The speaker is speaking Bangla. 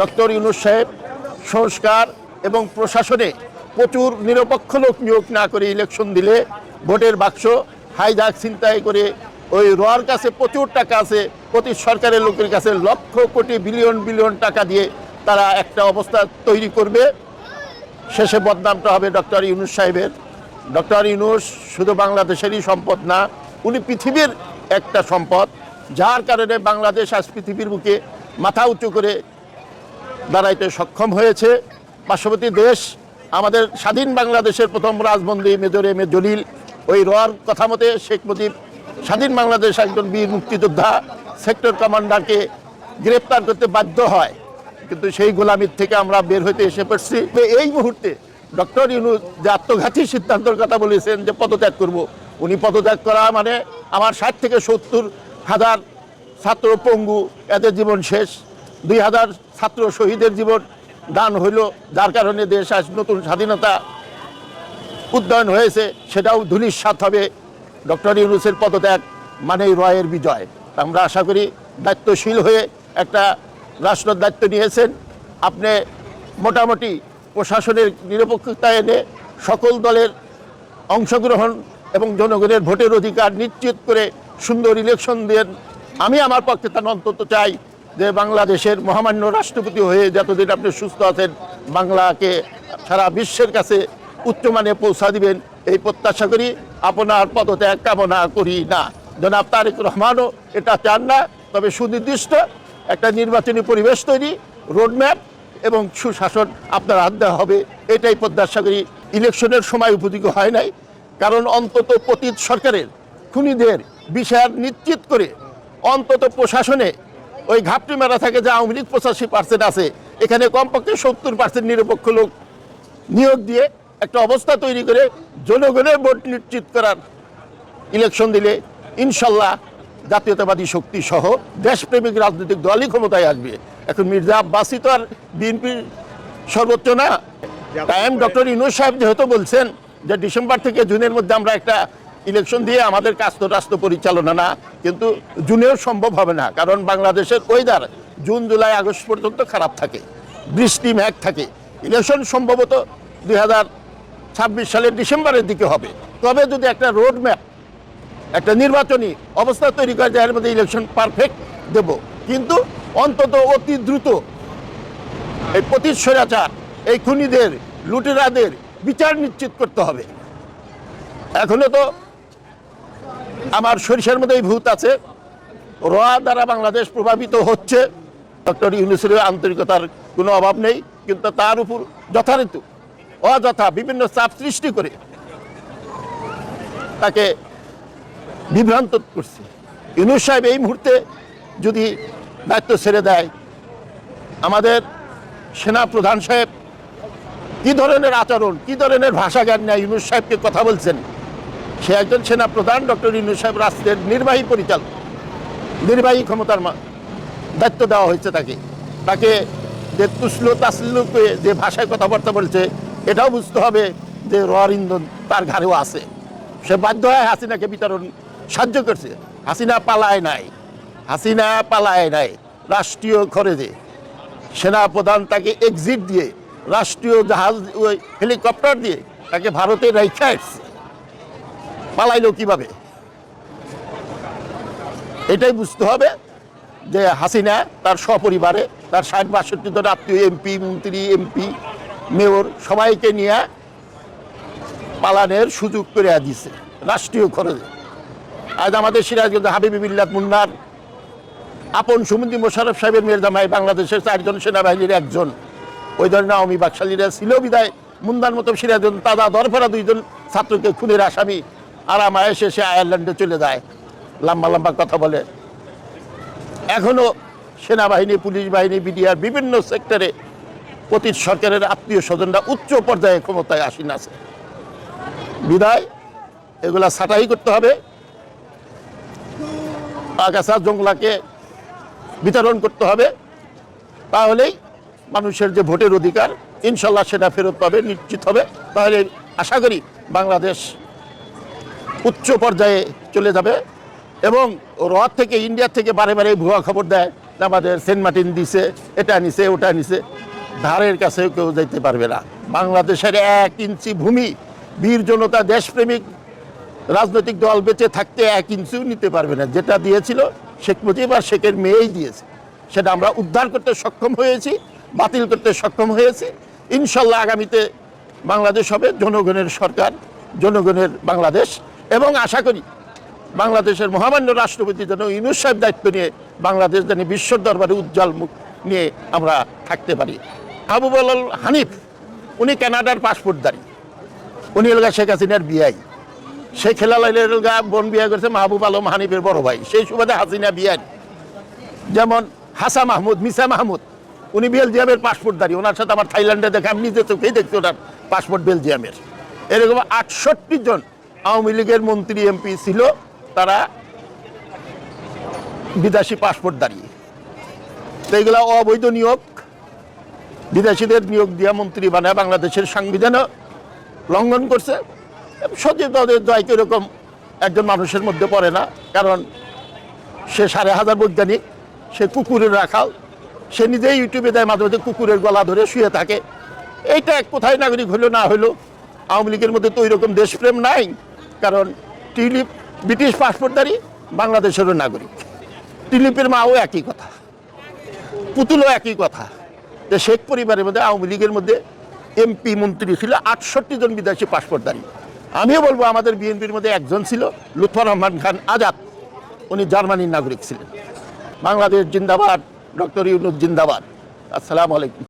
ডক্টর ইউনুস সাহেব সংস্কার এবং প্রশাসনে প্রচুর নিরপেক্ষ লোক নিয়োগ না করে ইলেকশন দিলে ভোটের বাক্স হাইজাক ছিনতাই করে ওই রোয়ার কাছে প্রচুর টাকা আছে, প্রতি সরকারের লোকের কাছে লক্ষ কোটি বিলিয়ন বিলিয়ন টাকা দিয়ে তারা একটা অবস্থা তৈরি করবে। শেষে বদনামটা হবে ডক্টর ইউনুস সাহেবের। ডক্টর ইউনুস শুধু বাংলাদেশেরই সম্পদ না, উনি পৃথিবীর একটা সম্পদ, যার কারণে বাংলাদেশ আজ পৃথিবীর বুকে মাথা উঁচু করে দাঁড়াইতে সক্ষম হয়েছে। পার্শ্ববর্তী দেশ, আমাদের স্বাধীন বাংলাদেশের প্রথম রাজবন্দী মেজর এম এ জলিল। ওই রর কথা মতে শেখ মুজিব স্বাধীন বাংলাদেশ একজন বীর মুক্তিযোদ্ধা, সেক্টর কমান্ডারকে গ্রেপ্তার করতে বাধ্য হয়। কিন্তু সেই গোলামির থেকে আমরা বের হইতে এসে পড়ছি। এই মুহূর্তে ডক্টর ইউনুস যে আত্মঘাতী সিদ্ধান্তের কথা বলেছেন যে পদত্যাগ করব, উনি পদত্যাগ করা মানে আমার ষাট থেকে সত্তর হাজার ছাত্র পঙ্গু, এদের জীবন শেষ। দুই হাজার ছাত্র শহীদের জীবন দান হইল, যার কারণে দেশ আজ নতুন স্বাধীনতা উদ্যয়ন হয়েছে, সেটাও ধুলিস্বাত হবে। ডক্টর ইউনুসের পদত্যাগ মানেই রয়ের বিজয়। আমরা আশা করি দায়িত্বশীল হয়ে একটা রাষ্ট্রের দায়িত্ব নিয়েছেন। আপনি মোটামুটি প্রশাসনের নিরপেক্ষতা এনে সকল দলের অংশগ্রহণ এবং জনগণের ভোটের অধিকার নিশ্চিত করে সুন্দর ইলেকশন দেন। আমি আমার পক্ষে তার অন্তত চাই যে বাংলাদেশের মহামান্য রাষ্ট্রপতি হয়ে যতদিন আপনি সুস্থ আছেন, বাংলাকে সারা বিশ্বের কাছে উচ্চমানে পৌঁছা দিবেন, এই প্রত্যাশা করি আপনার পদত্যাগ কামনা করি না। জনাব তারেক রহমানও এটা চান না, তবে সুনির্দিষ্ট একটা নির্বাচনী পরিবেশ তৈরি রোডম্যাপ এবং সুশাসন আপনার হাত দেওয়া হবে, এটাই প্রত্যাশা করি। ইলেকশনের সময় উপযোগী হয় নাই, কারণ অন্তত পতীত সরকারের খুনিদের বিচার নিশ্চিত করে অন্তত প্রশাসনে ওই ঘাপটি মেরা থাকে যে আওয়ামী লীগ পঁচাশি পার্সেন্ট আছে। এখানে কমপক্ষে সত্তর পার্সেন্ট নিরপেক্ষ লোক নিয়োগ দিয়ে একটা অবস্থা তৈরি করে জনগণের ভোট নিশ্চিত করার ইলেকশন দিলে ইনশাল্লাহ জাতীয়তাবাদী শক্তি সহ দেশপ্রেমিক রাজনৈতিক দলই ক্ষমতায় আসবে। এখন মির্জা আব্বাসী তো আর বিএনপির সর্বোচ্চ না। টাইম ডক্টর ইনুস সাহেব যেহেতু বলছেন যে ডিসেম্বর থেকে জুনের মধ্যে আমরা একটা ইলেকশন দিয়ে আমাদের কাজ তো রাষ্ট্র পরিচালনা না, কিন্তু জুনেও সম্ভব হবে না, কারণ বাংলাদেশের ওয়েদার জুন, জুলাই, আগস্ট পর্যন্ত খারাপ থাকে, বৃষ্টি, মেঘ থাকে। ইলেকশন সম্ভবত দুই ছাব্বিশ সালের ডিসেম্বরের দিকে হবে। তবে যদি একটা রোড ম্যাপ একটা নির্বাচনী অবস্থা তৈরি করা যায় এর মধ্যে ইলেকশন পারফেক্ট দেব। কিন্তু অন্তত অতি দ্রুত এই স্বৈরাচার, এই খুনিদের, লুটেরাদের বিচার নিশ্চিত করতে হবে। এখনও তো আমার সরিষার মধ্যে এই ভূত আছে। রোয়া দ্বারা বাংলাদেশ প্রভাবিত হচ্ছে। ডক্টর ইউনুসের আন্তরিকতার কোনো অভাব নেই, কিন্তু তার উপর যথারীতি, অযথা বিভিন্ন চাপ সৃষ্টি করে তাকে বিভ্রান্ত করছে। ইউনুস সাহেব এই মুহূর্তে যদি দায়িত্ব ছেড়ে দেয়, আমাদের সেনা প্রধান সাহেব কি ধরনের আচরণ, কি ধরনের ভাষা জ্ঞান নেয় ইউনুস সাহেবকে কথা বলছেন? সে একজন সেনা প্রধান ডক্টর ইউনুস সাহেব রাষ্ট্রের নির্বাহী পরিচালক। নির্বাহী ক্ষমতার দায়িত্ব দেওয়া হয়েছে তাকে। তাকে যে তুসলো তাসলুকে যে ভাষায় কথাবার্তা বলছে, এটাও বুঝতে হবে যে রয়ার ইন্ধন তার ঘাড়েও আছে। সে বাধ্য হয় হাসিনাকে বিতরণ সাহায্য করছে। হাসিনা পালায় নাই। হাসিনা পালায় নাই রাষ্ট্রীয় খরচে। সেনা প্রধান তাকে এক্সিট দিয়ে রাষ্ট্রীয় জাহাজ, ওই হেলিকপ্টার দিয়ে তাকে ভারতে রেখে আসছে। পালাইলো কীভাবে? এটাই বুঝতে হবে যে হাসিনা তার সপরিবারে, তার ষাট বাষট্টি জন আত্মীয়, এমপি, মন্ত্রী, এমপি, মেয়র, সবাইকে নিয়ে পালানের সুযোগ করে দিছে রাষ্ট্রীয় খরচে। আজ আমাদের সিরাজগঞ্জ হাবিবি মুন্নার আপন সুমন্দি মোশারফ সাহেবের মেয়ের জামাই, বাংলাদেশের চারজন সেনাবাহিনীর একজন। ওই ধরনের আওয়ামী বাকশালীরা ছিল বিদায়। মুন্দার মতো সিরাজগঞ্জ তাদা দরফরা দুইজন ছাত্রকে খুনের আসামি আরাম এসে সে আয়ারল্যান্ডে চলে যায়। লম্বা লম্বা কথা বলে। এখনও সেনাবাহিনী, পুলিশ বাহিনী, বিডিআর বিভিন্ন সেক্টরে প্রতি সরকারের আত্মীয় স্বজনরা উচ্চ পর্যায়ে ক্ষমতায় আসীন আছে। বিদায়, এগুলা ছাঁটাই করতে হবে। আগাছা জংলাকে বিতরণ করতে হবে। তাহলেই মানুষের যে ভোটের অধিকার, ইনশাল্লাহ সেটা ফেরত পাবে, নিশ্চিত হবে। তাহলে আশা করি বাংলাদেশ উচ্চ পর্যায়ে চলে যাবে এবং রথ থেকে ইন্ডিয়া থেকে বারে বারে ভুয়া খবর দেয় আমাদের সেন্ট মার্টিন দিছে, এটা নিছে, ওটা নিছে। ধারের কাছে কেউ যাইতে পারবে না। বাংলাদেশের এক ইঞ্চি ভূমি, বীর জনতা, দেশপ্রেমিক, রাজনৈতিক দল বেঁচে থাকতে এক ইঞ্চিও নিতে পারবে না। যেটা দিয়েছিল শেখ মুজিব আর শেখের মেয়েই দিয়েছে। সেটা আমরা উদ্ধার করতে সক্ষম হয়েছি, বাতিল করতে সক্ষম হয়েছি। ইনশাল্লাহ আগামীতে বাংলাদেশ হবে জনগণের সরকার, জনগণের বাংলাদেশ। এবং আশা করি বাংলাদেশের মহামান্য রাষ্ট্রপতি যেন ইউনুস সাহেব দায়িত্ব নিয়ে বাংলাদেশ যেন বিশ্বর দরবারে উজ্জ্বল মুখ নিয়ে আমরা থাকতে পারি। আবু বলাল, হানিফ, উনি কানাডার পাসপোর্টধারী। উনি এলাকা শেখ হাসিনার বিয়াই সেই খেলালাইলের এলাকা বোন বিয়া করেছে মাহবুব আলম হানিফের বড় ভাই। সেই সুবাদে হাসিনা বিয়াই যেমন হাসা মাহমুদ, মিসা মাহমুদ, উনি বেলজিয়ামের পাসপোর্টধারী। ওনার সাথে আমার থাইল্যান্ডে দেখে, আমি নিজে চোখেই দেখছি ওনার পাসপোর্ট বেলজিয়ামের। এরকম আটষট্টি জন আওয়ামী লীগের মন্ত্রী এমপি ছিল, তারা বিদেশি পাসপোর্টধারী তো এগুলো অবৈধ নিয়োগ। বিদেশিদের নিয়োগ দিয়া মন্ত্রী বানায়, বাংলাদেশের সংবিধানও লঙ্ঘন করছে। দলের জয় এরকম একজন মানুষের মধ্যে পড়ে না, কারণ সে সাড়ে হাজার বৈজ্ঞানিক, সে কুকুরের রাখাল, সে নিজেই ইউটিউবে দেয় মাঝে মাঝে কুকুরের গলা ধরে শুয়ে থাকে। এইটা এক কোথায় নাগরিক হলো না হলো, আওয়ামী লীগের মধ্যে তো ওইরকম দেশপ্রেম নাই। কারণ টিলিপ ব্রিটিশ পাসপোর্টধারী বাংলাদেশেরও নাগরিক। টিলিপের মাও একই কথা, পুতুলও একই কথা। যে শেখ পরিবারের মধ্যে, আওয়ামী লীগের মধ্যে এমপি, মন্ত্রী ছিল, আটষট্টি জন বিদেশি পাসপোর্টধারী আমিও বলব, আমাদের বিএনপির মধ্যে একজন ছিল, লুৎফর রহমান খান আজাদ। উনি জার্মানির নাগরিক ছিলেন। বাংলাদেশ জিন্দাবাদ, ডক্টর ইউনুস জিন্দাবাদ। আসসালামু আলাইকুম।